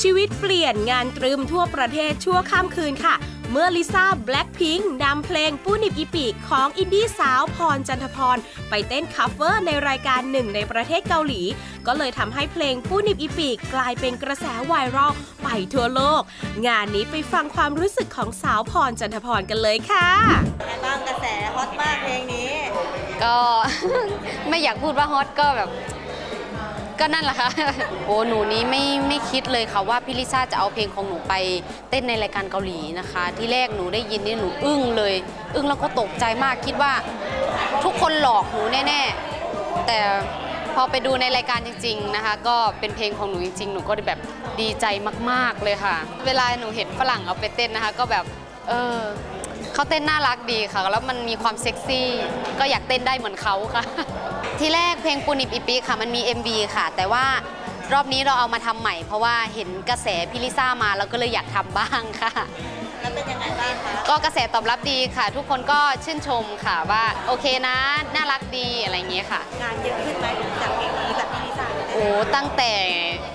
ชีวิตเปลี่ยนงานตรึมทั่วประเทศชั่วข้ามคืนค่ะ เมื่อลิซ่าแบล็คพิงค์นำเพลงปูนิบอีปีของอินดี้สาวพรจันทพร ไปเต้นคัฟเวอร์ในรายการหนึ่งในประเทศเกาหลี ก็เลยทำให้เพลงปูนิบอีปีกลายเป็นกระแสไวรัลไปทั่วโลก งานนี้ไปฟังความรู้สึกของสาวพรจันทพรกันเลยค่ะไงบ้างกระแสฮอตมากเพลงนี้ ก็ ไม่อยากพูดว่าฮอตก็แบบ ก็นั่นแหละค่ะ โอ้หนูนี้ไม่ไม่คิดเลยค่ะว่าพี่ลิซ่าจะเอาเพลงของหนูไปเต้นในรายการเกาหลีนะคะ ที่แรกหนูได้ยินนี่หนูอึ้งเลย อึ้งแล้วก็ตกใจมากคิดว่าทุกคนหลอกหนูแน่ ๆ แต่พอไปดูในรายการจริง ๆนะคะ ก็เป็นเพลงของหนูจริง ๆ หนูก็แบบดีใจมาก ๆเลยค่ะ เวลาหนูเห็นฝรั่งเอาไปเต้นนะคะ ก็แบบเออเขาเต้นน่ารักดีค่ะ แล้วมันมีความเซ็กซี่ ก็อยากเต้นได้เหมือนเขาค่ะ ที่แรกเพลงปูนิบอีปีค่ะมันมี MV ค่ะ แต่ว่ารอบนี้เราเอามาทำใหม่ เพราะว่าเห็นกระแสพี่ลิซ่ามาเราก็เลยอยากทำบ้างค่ะ แล้วเป็นยังไงบ้างคะ ก็กระแสตอบรับดีค่ะ ทุกคนก็ชื่นชมค่ะว่าโอเคนะน่ารักดีอะไรอย่างเงี้ยค่ะ งานเยอะขึ้นไหมจากเพลงนี้กับพี่ลิซ่าเนี่ยโอ้ตั้งแต่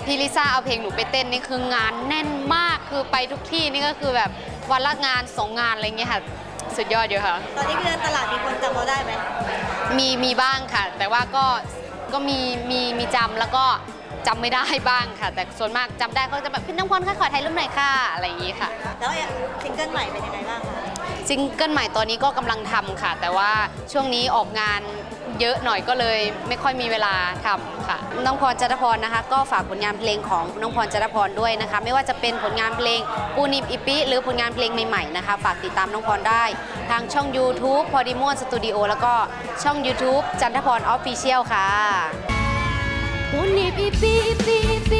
พี่ลิซ่าเอาเพลงหนูไปเต้นนี่คืองานแน่นมากคือไปทุกที่นี่ก็คือแบบวันละงานสองงานอะไรเงี้ยค่ะ สุดยอดอยู่ค่ะ ตอนนี้เดินตลาดมีคนจำเราได้ไหม มีมีบ้างค่ะ แต่ว่าก็ก็มีมีมีจำแล้วก็จำไม่ได้บ้างค่ะ แต่ส่วนมากจำได้ก็จะแบบพี่น้องพรค่ะขอถ่ายรูปหน่อยค่ะอะไรอย่างนี้ค่ะ แล้วซิงเกิลใหม่เป็นยังไงบ้าง ซิงเกิลใหม่ตอนนี้ก็กำลังทำค่ะ แต่ว่าช่วงนี้ออกงานเยอะหน่อยก็เลยไม่ค่อยมีเวลาทำค่ะ น้องพรจันทพรนะคะ ก็ฝากผลงานเพลงของน้องพรจันทพรด้วยนะคะ ไม่ว่าจะเป็นผลงานเพลงปูนิบอิปิหรือผลงานเพลงใหม่ๆนะคะ ฝากติดตามน้องพรได้ ทางช่อง YouTube พอดิมอนสตูดิโอแล้วก็ช่อง YouTube จันทพรออฟฟิเชียลค่ะปูนิบอีปีอีปีอีปี